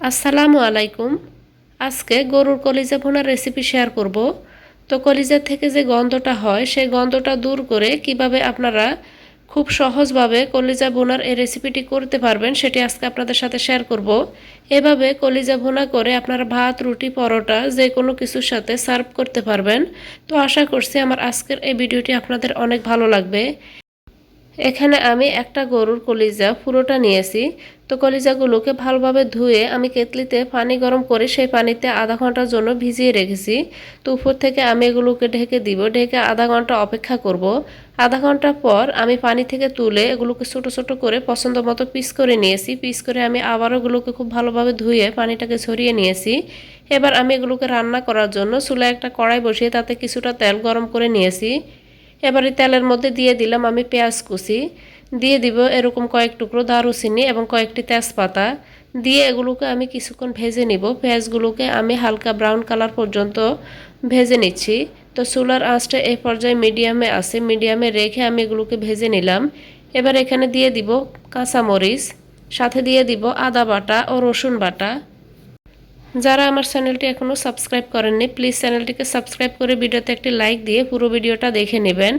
আসসালামু আলাইকুম। আজকে গরুর কলিজা ভোনার রেসিপি শেয়ার করব। তো কলিজা থেকে যে গন্ধটা হয়, সেই গন্ধটা দূর করে কীভাবে আপনারা খুব সহজভাবে কলিজা ভোনার এই রেসিপিটি করতে পারবেন, সেটি আজকে আপনাদের সাথে শেয়ার করব। এভাবে কলিজা ভোনা করে আপনারা ভাত, রুটি, পরোটা যে কোনো কিছুর সাথে সার্ভ করতে পারবেন। তো আশা করছি আমার আজকের এই ভিডিওটি আপনাদের অনেক ভালো লাগবে। এখানে আমি একটা গরুর কলিজা পুরোটা নিয়েছি। তো কলিজাগুলোকে ভালোভাবে ধুয়ে আমি কেতলিতে পানি গরম করে সেই পানিতে আধা ঘণ্টার জন্য ভিজিয়ে রেখেছি। তো উপর থেকে আমি এগুলোকে ঢেকে দিব। ঢেকে আধা ঘণ্টা অপেক্ষা করব। আধা ঘণ্টা পর আমি পানি থেকে তুলে এগুলোকে ছোট ছোট করে পছন্দ মতো পিস করে নিয়েছি। পিস করে আমি আবারও এগুলোকে খুব ভালোভাবে ধুয়ে পানিটাকে ছড়িয়ে নিয়েছি। এবার আমি এগুলোকে রান্না করার জন্য চুলায় একটা কড়াই বসিয়ে তাতে কিছুটা তেল গরম করে নিয়েছি। এবারে তেলের মধ্যে দিয়ে দিলাম আমি পেঁয়াজ কুচি। দিয়ে দিব এরকম কয়েক টুকরো দারুচিনি এবং কয়েকটি তেজপাতা। দিয়ে এগুলোকে আমি কিছুক্ষণ ভেজে নিব। পেঁয়াজগুলোকে আমি হালকা ব্রাউন কালার পর্যন্ত ভেজে নিচ্ছি। তো চুলার আঁচটা এই পর্যায়ে মিডিয়ামে আছে। মিডিয়ামে রেখে আমি এগুলোকে ভেজে নিলাম। এবার এখানে দিয়ে দিব কাঁচামরিচ। সাথে দিয়ে দিব আদা বাটা ও রসুন বাটা। যারা আমার চ্যানেলটি এখনও সাবস্ক্রাইব করেননি প্লিজ চ্যানেলটিকে সাবস্ক্রাইব করে ভিডিওতে একটি লাইক দিয়ে পুরো ভিডিওটা দেখে নেবেন।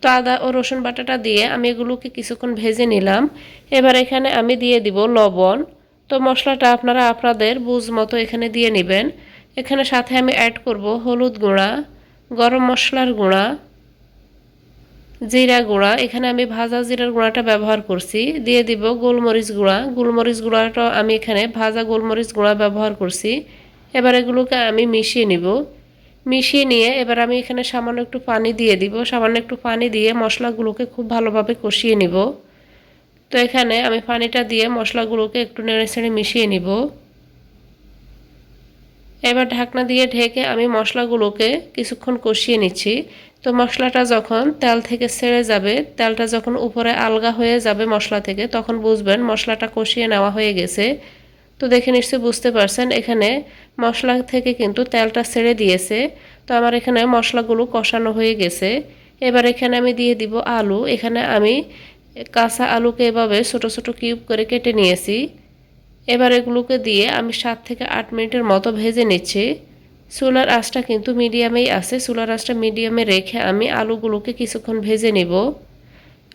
তো আদা ও রসুন বাটাটা দিয়ে আমি এগুলোকে কিছুক্ষণ ভেজে নিলাম। এবার এখানে আমি দিয়ে দিব লবণ। তো মশলাটা আপনারা আপনাদের বুঝ মতো এখানে দিয়ে নেবেন। এখানে সাথে আমি অ্যাড করব হলুদ গুঁড়া, গরম মশলার গুঁড়া জিরা গুঁড়া, এখানে আমি ভাজা জিরার গুঁড়াটা ব্যবহার করছি। দিয়ে দিব গোলমরিচ গুঁড়া। গোলমরিচ গুঁড়াটা আমি এখানে ভাজা গোলমরিচ গুঁড়া ব্যবহার করছি। এবার এগুলোকে আমি মিশিয়ে নিব। মিশিয়ে নিয়ে এবার আমি এখানে সামান্য একটু পানি দিয়ে দিব। সামান্য একটু পানি দিয়ে মশলাগুলোকে খুব ভালোভাবে কষিয়ে নিব। তো এখানে আমি পানিটা দিয়ে মশলাগুলোকে একটু নেড়ে ছেড়ে মিশিয়ে নিব। এবার ঢাকনা দিয়ে ঢেকে আমি মশলাগুলোকে কিছুক্ষণ কষিয়ে নিচ্ছি। তো মশলাটা যখন তেল থেকে ছেড়ে যাবে, তেলটা যখন উপরে আলগা হয়ে যাবে মশলা থেকে, তখন বুঝবেন মশলাটা কষিয়ে নেওয়া হয়ে গেছে। তো দেখে নিশ্চয়ই বুঝতে পারছেন, এখানে মশলা থেকে কিন্তু তেলটা ছেড়ে দিয়েছে। তো আমার এখানে মশলাগুলো কষানো হয়ে গেছে। এবার এখানে আমি দিয়ে দিব আলু। এখানে আমি কাঁচা আলুকে এভাবে ছোট ছোট কিউব করে কেটে নিয়েছি। এবার এগুলোকে দিয়ে আমি সাত থেকে আট মিনিটের মতো ভেজে নিচ্ছি। চুলার আঁচটা কিন্তু মিডিয়ামেই আছে। চুলার আঁচটা মিডিয়ামে রেখে আমি আলুগুলোকে কিছুক্ষণ ভেজে নিব।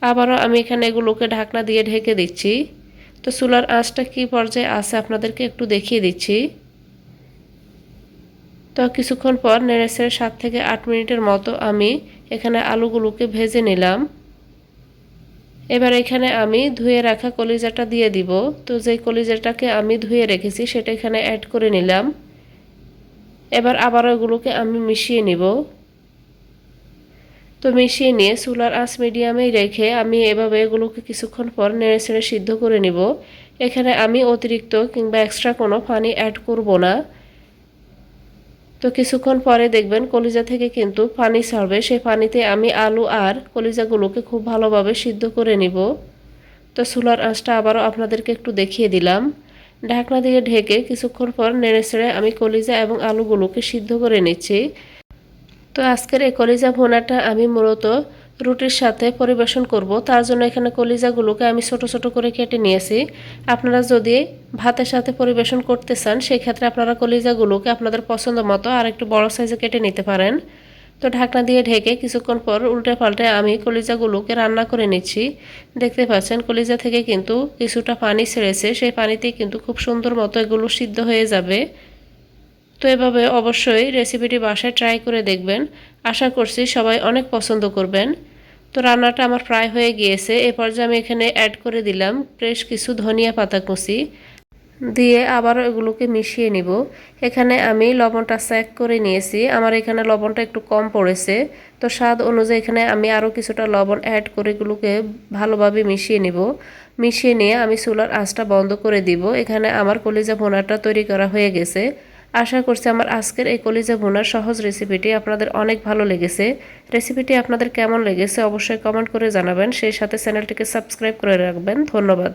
আবারও আমি এখানে এগুলোকে ঢাকনা দিয়ে ঢেকে দিচ্ছি। তো চুলার আঁচটা কী পর্যায়ে আছে আপনাদেরকে একটু দেখিয়ে দিচ্ছি। তো কিছুক্ষণ পর নেড়ে ছেড়ে সাত থেকে আট মিনিটের মতো আমি এখানে আলুগুলোকে ভেজে নিলাম। এবার এখানে আমি ধুয়ে রাখা কলিজাটা দিয়ে দিব। তো যেই কলিজাটাকে আমি ধুয়ে রেখেছি সেটা এখানে অ্যাড করে নিলাম। এবার আবার ওগুলোকে আমি মিশিয়ে নিব। তো মিশিয়ে নিয়ে চুলার আঁচ মিডিয়ামেই রেখে আমি এভাবে এগুলোকে কিছুক্ষণ পর নেড়ে ছেড়ে সিদ্ধ করে নিব। এখানে আমি অতিরিক্ত কিংবা এক্সট্রা কোনো পানি অ্যাড করব না। তো কিছুক্ষণ পরে দেখবেন কলিজা থেকে কিন্তু পানি ছাড়বে। সেই পানিতে আমি আলু আর কলিজাগুলোকে খুব ভালোভাবে সিদ্ধ করে নিব। তো চুলার আঁচটা আবারও আপনাদেরকে একটু দেখিয়ে দিলাম। ঢাকনা দিয়ে ঢেকে কিছুক্ষণ পর নেড়ে ছেড়ে আমি কলিজা এবং আলুগুলোকে সিদ্ধ করে নিচ্ছি। তো আজকের এই কলিজা ভোনাটা আমি মূলত রুটির সাথে পরিবেশন করব। তার জন্য এখানে কলিজাগুলোকে আমি ছোট ছোট করে কেটে নিয়েছি। আপনারা যদি ভাতের সাথে পরিবেশন করতে চান সেই ক্ষেত্রে আপনারা কলিজাগুলোকে আপনাদের পছন্দ মতো আর একটু বড় সাইজে কেটে নিতে পারেন। তো ঢাকনা দিয়ে ঢেকে কিছুক্ষণ পর উল্টে পাল্টে আমি কলিজাগুলোকে রান্না করে নিচ্ছি। দেখতে পাচ্ছেন, কলিজা থেকে কিন্তু কিছুটা পানি ছেড়েছে। সেই পানিতে কিন্তু খুব সুন্দর মতো এগুলো সিদ্ধ হয়ে যাবে। তো এভাবে অবশ্যই রেসিপিটি বাসায় ট্রাই করে দেখবেন। আশা করছি সবাই অনেক পছন্দ করবেন। তো রান্নাটা আমার প্রায় হয়ে গিয়েছে। এ পর্যায়ে আমি এখানে অ্যাড করে দিলাম ফ্রেশ কিছু ধনিয়া পাতা কুচি। দিয়ে আবারও এগুলোকে মিশিয়ে নিব। এখানে আমি লবণটা স্যাক করে নিয়েছি। আমার এখানে লবণটা একটু কম পড়েছে। তো স্বাদ অনুযায়ী এখানে আমি আরও কিছুটা লবণ অ্যাড করে এগুলোকে ভালোভাবে মিশিয়ে নিব। মিশিয়ে নিয়ে আমি চুলার আঁচটা বন্ধ করে দিব। এখানে আমার কলিজা ভোনাটা তৈরি করা হয়ে গেছে। আশা করছি আমার আজকের এই কলিজা ভুনার সহজ রেসিপিটি আপনাদের অনেক ভালো লেগেছে। রেসিপিটি আপনাদের কেমন লেগেছে অবশ্যই কমেন্ট করে জানাবেন। সেই সাথে চ্যানেলটিকে সাবস্ক্রাইব করে রাখবেন। ধন্যবাদ।